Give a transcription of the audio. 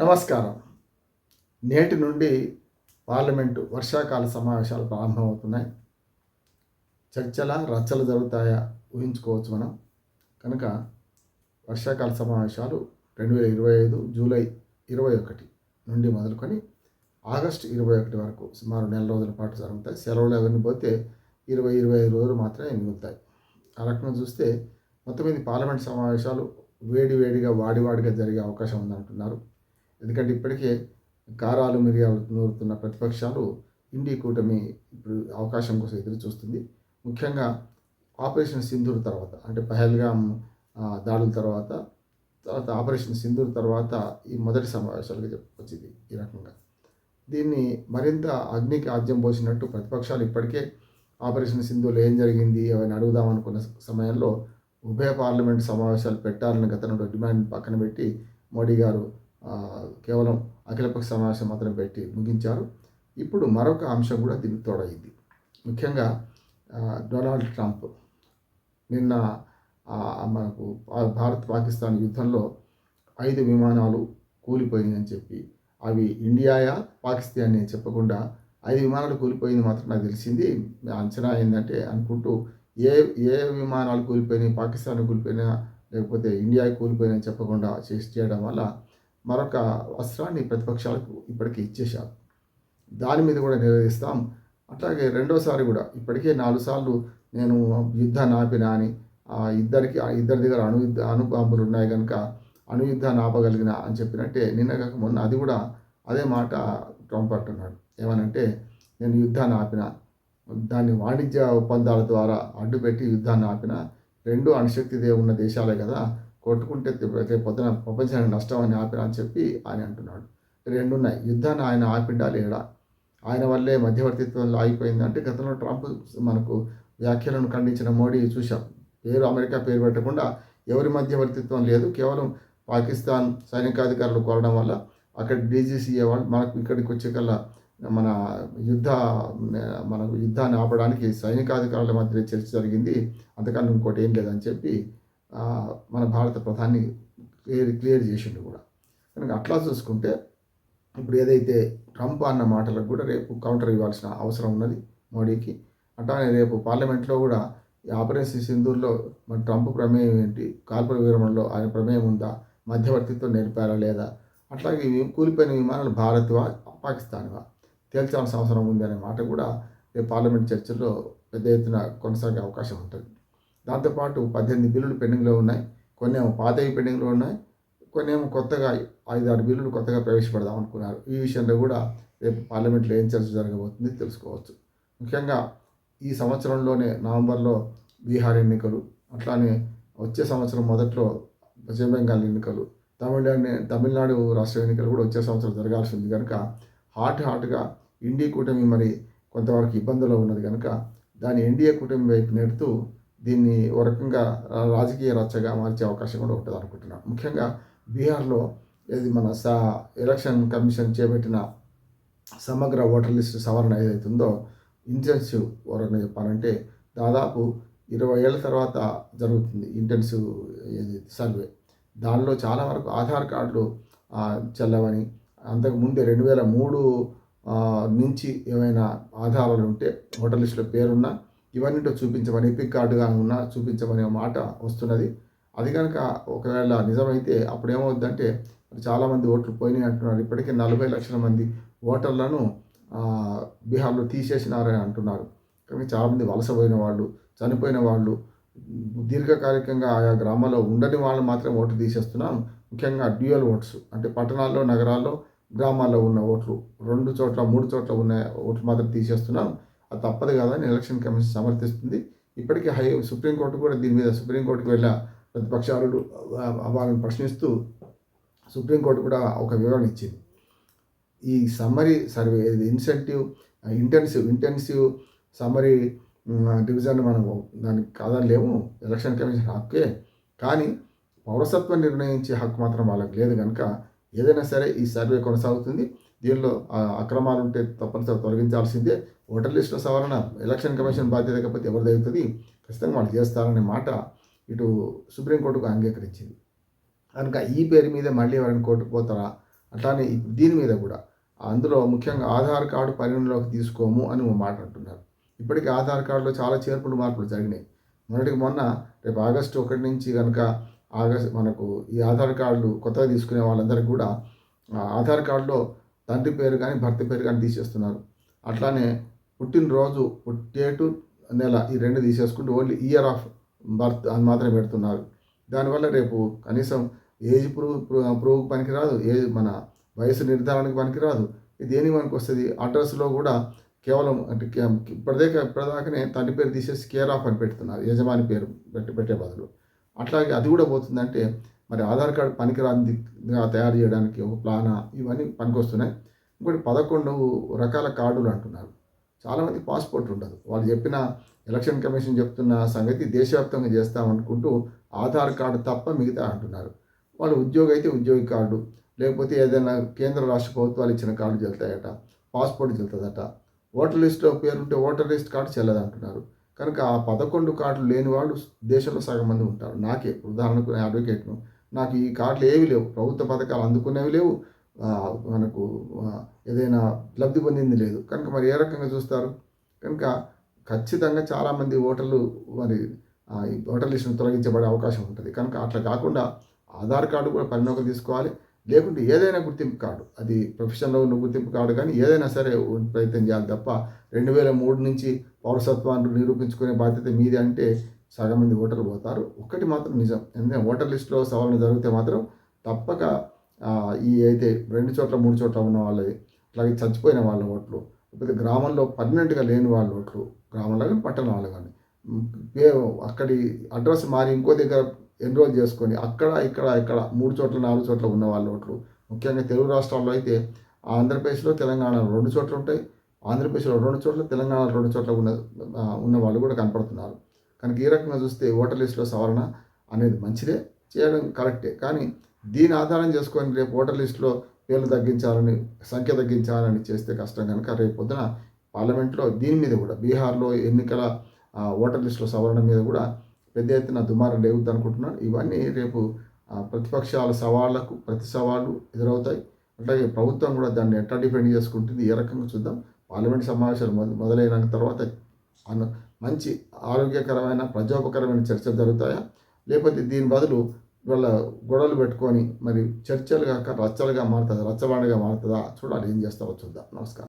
నమస్కారం. నేటి నుండి పార్లమెంటు వర్షాకాల సమావేశాలు ప్రారంభమవుతున్నాయి. చర్చల రచ్చలు జరుగుతాయా ఊహించుకోవచ్చు మనం. కనుక వర్షాకాల సమావేశాలు రెండు వేల ఇరవై ఐదు జూలై ఇరవై ఒకటి నుండి మొదలుకొని ఆగస్టు ఇరవై ఒకటి వరకు సుమారు నెల రోజుల పాటు జరుగుతాయి. సెలవులు ఎవరిని పోతే ఇరవై ఇరవై ఐదు రోజులు మాత్రమే మిగులుతాయి. ఆ రకంగా చూస్తే మొత్తం ఇది పార్లమెంట్ సమావేశాలు వేడి వేడిగా వాడివాడిగా జరిగే అవకాశం ఉందంటున్నారు. ఎందుకంటే ఇప్పటికే కారాలు మిరియాలు నూరుతున్న ప్రతిపక్షాలు ఇండి కూటమి ఇప్పుడు అవకాశం కోసం ఎదురు చూస్తుంది ముఖ్యంగా ఆపరేషన్ సింధూర్ తర్వాత అంటే పహల్గామ్ దాడుల తర్వాత తర్వాత ఆపరేషన్ సింధూర్ తర్వాత ఈ మొదటి సమావేశాలుగా చెప్పవచ్చు ఈ రకంగా. దీన్ని మరింత అగ్నికి ఆద్యం పోసినట్టు ప్రతిపక్షాలు ఇప్పటికే ఆపరేషన్ సింధూర్లో ఏం జరిగింది అవన్నీ అడుగుదామనుకున్న సమయంలో ఉభయ పార్లమెంట్ సమావేశాలు పెట్టాలని గతంలో డిమాండ్ పక్కన పెట్టి మోడీ గారు కేవలం అఖిలపక్ష సమావేశం మాత్రం పెట్టి ముగించారు. ఇప్పుడు మరొక అంశం కూడా దీనికి తోడైంది ముఖ్యంగా డొనాల్డ్ ట్రంప్ నిన్న మనకు భారత్ పాకిస్తాన్ యుద్ధంలో ఐదు విమానాలు కూలిపోయినాయని చెప్పి అవి ఇండియాయా పాకిస్తాన్ అని చెప్పకుండా ఐదు విమానాలు కూలిపోయింది మాత్రం నాకు తెలిసింది. అంచనా ఏంటంటే అనుకుంటూ ఏ ఏ విమానాలు కూలిపోయినాయి పాకిస్తాన్ కూలిపోయినా లేకపోతే ఇండియాకి కూలిపోయినా చెప్పకుండా చేసి చేయడం వల్ల మరొక వస్త్రాన్ని ప్రతిపక్షాలకు ఇప్పటికీ ఇచ్చేశారు. దాని మీద కూడా నిర్వహిస్తాం అట్లాగే రెండోసారి కూడా ఇప్పటికే నాలుగు సార్లు నేను యుద్ధాన్ని ఆపినా అని ఆ ఇద్దరికి ఆ ఇద్దరి దగ్గర అణు యుద్ధ అణుబాంబులు ఉన్నాయి కనుక అణు యుద్ధాన్ని ఆపగలిగిన అని చెప్పినట్టే నిన్న కాక మొన్న అది కూడా అదే మాట ట్రంప్ అంటున్నాడు. ఏమనంటే నేను యుద్ధాన్ని ఆపిన దాన్ని వాణిజ్య ఒప్పందాల ద్వారా అడ్డుపెట్టి యుద్ధాన్ని ఆపిన రెండు అణుశక్తిదే ఉన్న దేశాలే కదా కొట్టుకుంటే రేపు పొద్దున ప్రపంచానికి నష్టం అని ఆపిరా అని చెప్పి ఆయన అంటున్నాడు. రెండు ఉన్నాయి యుద్ధాన్ని ఆయన ఆపిండా లేడా ఆయన వల్లే మధ్యవర్తిత్వంలో ఆగిపోయింది అంటే గతంలో ట్రంప్ మనకు వ్యాఖ్యలను ఖండించిన మోడీ చూశాం. పేరు అమెరికా పేరు పెట్టకుండా ఎవరి మధ్యవర్తిత్వం లేదు. కేవలం పాకిస్తాన్ సైనికాధికారులు కోరడం వల్ల అక్కడ డీజీసీఏ వాళ్ళు మనకు ఇక్కడికి వచ్చే కల్లా మన యుద్ధ మనకు యుద్ధాన్ని ఆపడానికి సైనికాధికారుల మధ్య చర్చ జరిగింది. అంతకన్నా ఇంకోటి ఏం లేదని చెప్పి మన భారత ప్రధాని క్లియర్ క్లియర్ చేసిండు కూడా. కనుక అట్లా చూసుకుంటే ఇప్పుడు ఏదైతే ట్రంప్ అన్న మాటలకు కూడా రేపు కౌంటర్ ఇవ్వాల్సిన అవసరం ఉన్నది మోడీకి. అట్లానే రేపు పార్లమెంట్లో కూడా ఈ ఆపరేషన్ సింధూర్లో మరి ట్రంప్ ప్రమేయం ఏంటి కాల్పుల విరమణలో ఆయన ప్రమేయం ఉందా మధ్యవర్తిత్వం నేర్పారా లేదా అట్లాగే కూలిపోయిన విమానాలు భారత్వా పాకిస్తాన్వా తేల్చాల్సిన అవసరం ఉంది అనే మాట కూడా రేపు పార్లమెంట్ చర్చల్లో పెద్ద ఎత్తున కొనసాగే అవకాశం ఉంటుంది. దాంతోపాటు పద్దెనిమిది బిల్లులు పెండింగ్లో ఉన్నాయి. కొన్ని ఏమో పాతవి పెండింగ్లో ఉన్నాయి. కొన్ని ఏమో కొత్తగా ఆరు బిల్లులు కొత్తగా ప్రవేశపెడదాం అనుకున్నారు. ఈ విషయంలో కూడా రేపు పార్లమెంట్లో ఏం చర్చ జరగబోతుంది తెలుసుకోవచ్చు. ముఖ్యంగా ఈ సంవత్సరంలోనే నవంబర్లో బీహార్ ఎన్నికలు అట్లానే వచ్చే సంవత్సరం మొదట్లో పశ్చిమ బెంగాల్ ఎన్నికలు తమిళనాడు తమిళనాడు రాష్ట్ర ఎన్నికలు కూడా వచ్చే సంవత్సరం జరగాల్సి ఉంది. కనుక హాట్ హాట్గా ఇండి కూటమి మరి కొంతవరకు ఇబ్బందుల్లో ఉన్నది కనుక దాని ఎన్డీఏ కూటమి వైపు నెడుతూ దీన్ని ఒక రకంగా రాజకీయ రచ్చగా మార్చే అవకాశం కూడా ఉంటుంది అనుకుంటున్నాను ముఖ్యంగా బీహార్లో ఇది మన సా ఎలక్షన్ కమిషన్ చేపట్టిన సమగ్ర ఓటర్ లిస్టు సవరణ ఏదైతుందో ఇంటెన్సివ్ వరకు చెప్పాలంటే దాదాపు ఇరవై ఏళ్ళ తర్వాత జరుగుతుంది ఇంటెన్సివ్ సర్వే. దానిలో చాలా వరకు ఆధార్ కార్డులు చల్లవని చెల్లవని అంతకుముందే రెండు వేల మూడు నుంచి ఏమైనా ఆధారాలు ఉంటే ఓటర్ లిస్టులో పేరున్నా ఇవన్నీ చూపించమని ఎపిక్ కార్డుగా ఉన్నా చూపించమనే మాట వస్తున్నది. అది కనుక ఒకవేళ నిజమైతే అప్పుడు ఏమవుద్దంటే చాలామంది ఓట్లు పోయినాయి అంటున్నారు. ఇప్పటికే నలభై లక్షల మంది ఓటర్లను బీహార్లో తీసేసినారని అంటున్నారు. కానీ చాలామంది వలస పోయిన వాళ్ళు చనిపోయిన వాళ్ళు దీర్ఘకాలికంగా ఆయా గ్రామాల్లో ఉండని వాళ్ళు మాత్రం ఓటు తీసేస్తున్నాం. ముఖ్యంగా డ్యూయల్ ఓట్స్ అంటే పట్టణాల్లో నగరాల్లో గ్రామాల్లో ఉన్న ఓట్లు రెండు చోట్ల మూడు చోట్ల ఉన్న ఓట్లు మాత్రం తీసేస్తున్నాం. అది తప్పదు కదా అని ఎలక్షన్ కమిషన్ సమర్థిస్తుంది. ఇప్పటికీ హై సుప్రీంకోర్టు కూడా దీని మీద సుప్రీంకోర్టుకు వెళ్ళా ప్రతిపక్షాలు వాళ్ళని ప్రశ్నిస్తూ సుప్రీంకోర్టు కూడా ఒక వివరణ ఇచ్చింది. ఈ summary survey incentive intensive intensive summary division మనం దానికి కాదనలేము ఎలక్షన్ కమిషన్ హక్కే. కానీ పౌరసత్వం నిర్ణయించే హక్కు మాత్రం వాళ్ళకి లేదు కనుక ఏదైనా సరే ఈ సర్వే కొనసాగుతుంది. దీనిలో ఆ, అక్రమాలు ఉంటే తప్పనిసరి తొలగించాల్సిందే. ఓటర్ లిస్టుల సవరణ ఎలక్షన్ కమిషన్ బాధ్యత కాకపోతే ఎవరు జరుగుతుంది ఖచ్చితంగా వాళ్ళు చేస్తారనే మాట ఇటు సుప్రీంకోర్టుకు అంగీకరించింది. కనుక ఈ పేరు మీద మళ్ళీ ఎవరైనా కోర్టుకు పోతారా? అట్లానే దీని మీద కూడా. అందులో ముఖ్యంగా ఆధార్ కార్డు పరిగణలోకి తీసుకోము అని మాట అంటున్నారు. ఇప్పటికీ ఆధార్ కార్డులో చాలా చేర్పులు మార్పులు జరిగినాయి. మొన్నటికి మొన్న రేపు ఆగస్టు ఒకటి నుంచి కనుక ఆగస్ట్ మనకు ఈ ఆధార్ కార్డులు కొత్తగా తీసుకునే వాళ్ళందరికీ కూడా ఆ ఆధార్ కార్డులో తండ్రి పేరు కానీ భర్త పేరు కానీ తీసేస్తున్నారు. అట్లానే పుట్టినరోజు పుట్టేటు నెల ఈ రెండు తీసేసుకుంటూ ఓన్లీ ఇయర్ ఆఫ్ బర్త్ అని మాత్రమే పెడుతున్నారు. దానివల్ల రేపు కనీసం ఏజ్ ప్రూవ్ ప్రూవ్ పనికిరాదు. ఏజ్ మన వయసు నిర్ధారణకు పనికిరాదు. ఇది దేని మనకు వస్తుంది? అడ్రస్లో కూడా కేవలం అంటే కే- ఇప్పటిదాకా ఇప్పటిదాకానే తండ్రి పేరు తీసేసి కేర్ ఆఫ్ అని పెడుతున్నారు. యజమాని పేరు పెట్టి పెట్టే బదులు. అట్లాగే అది కూడా పోతుందంటే మరి ఆధార్ కార్డు పనికిరానిదిగా తయారు చేయడానికి ఒక ప్లానా ఇవన్నీ పనికొస్తున్నాయి. ఇంకోటి పదకొండు రకాల కార్డులు అంటున్నారు. చాలామంది పాస్పోర్ట్ ఉండదు. వాళ్ళు చెప్పిన ఎలక్షన్ కమిషన్ చెప్తున్న సంగతి దేశవ్యాప్తంగా చేస్తామనుకుంటూ ఆధార్ కార్డు తప్ప మిగతా అంటున్నారు. వాళ్ళు ఉద్యోగి అయితే ఉద్యోగి కార్డు లేకపోతే ఏదైనా కేంద్ర రాష్ట్ర ప్రభుత్వాలు ఇచ్చిన కార్డు చెల్తాయట పాస్పోర్ట్ చెల్తుందట ఓటర్ లిస్ట్లో పేరుంటే ఓటర్ లిస్ట్ కార్డు చెల్లదు అంటున్నారు కనుక ఆ పదకొండు కార్డులు లేని వాళ్ళు దేశంలో సగం మంది ఉంటారు. నాకే ఉదాహరణకు అడ్వకేట్ను నాకు ఈ కార్డులు ఏవి లేవు. ప్రభుత్వ పథకాలు అందుకునేవి లేవు. మనకు ఏదైనా లబ్ధి పొందింది లేదు. కనుక మరి ఏ రకంగా చూస్తారు? కనుక ఖచ్చితంగా చాలామంది ఓటర్లు మరి ఈ ఓటర్ లిస్టును తొలగించబడే అవకాశం ఉంటుంది. కనుక అట్లా కాకుండా ఆధార్ కార్డు కూడా పరిణోగం తీసుకోవాలి. లేకుంటే ఏదైనా గుర్తింపు కార్డు అది ప్రొఫెషన్లో ఉన్న గుర్తింపు కార్డు కానీ ఏదైనా సరే ప్రయత్నం చేయాలి తప్ప రెండు వేల మూడు నుంచి పౌరసత్వాన్ని నిరూపించుకునే బాధ్యత మీది అంటే సగం మంది ఓటర్లు పోతారు. ఒక్కటి మాత్రం నిజం. ఎందుకంటే ఓటర్ లిస్టులో సవరణ జరిగితే మాత్రం తప్పక ఈ అయితే రెండు చోట్ల మూడు చోట్ల ఉన్న వాళ్ళది అలాగే చచ్చిపోయిన వాళ్ళ ఓట్లు లేకపోతే గ్రామంలో పర్మనెంట్గా లేని వాళ్ళ ఓట్లు గ్రామంలో కానీ పట్టణం వాళ్ళు కానీ. అక్కడి అడ్రస్ మారి ఇంకో దగ్గర ఎన్రోల్ చేసుకొని అక్కడ ఇక్కడ ఇక్కడ మూడు చోట్ల నాలుగు చోట్ల ఉన్న వాళ్ళ ఓట్లు. ముఖ్యంగా తెలుగు రాష్ట్రాల్లో అయితే ఆంధ్రప్రదేశ్లో తెలంగాణలో రెండు చోట్ల ఉంటాయి. ఆంధ్రప్రదేశ్లో రెండు చోట్ల తెలంగాణలో రెండు చోట్ల ఉన్న ఉన్న వాళ్ళు కూడా కనపడుతున్నారు. కనుక ఈ రకంగా చూస్తే ఓటర్ లిస్టులో సవరణ అనేది మంచిదే చేయడం కరెక్టే. కానీ దీని ఆధారం చేసుకొని రేపు ఓటర్ లిస్టులో పేర్లు తగ్గించాలని సంఖ్య తగ్గించాలని చేస్తే కష్టం కనుక రేపు పొద్దున పార్లమెంట్లో దీని మీద కూడా బీహార్లో ఎన్నికల ఓటర్ లిస్టులో సవరణ మీద కూడా పెద్ద ఎత్తున దుమారం లేవుద్ది అనుకుంటున్నాను. ఇవన్నీ రేపు ప్రతిపక్షాల సవాళ్ళకు ప్రతి సవాళ్ళు ఎదురవుతాయి. అట్లాగే ప్రభుత్వం కూడా దాన్ని ఎట్లా డిపెండ్ చేసుకుంటుంది ఏ రకంగా చూద్దాం. పార్లమెంట్ సమావేశాలు మొదలైన తర్వాత అన్న మంచి ఆరోగ్యకరమైన ప్రజోపకరమైన చర్చలు జరుగుతాయా? లేకపోతే దీని బదులు వాళ్ళ గొడవలు పెట్టుకొని మరి చర్చలు కాక రచ్చలుగా మారుతుందా? రచ్చబండగా మారుతుందా? చూడాలి ఏం చేస్తారో చూద్దాం. నమస్కారం.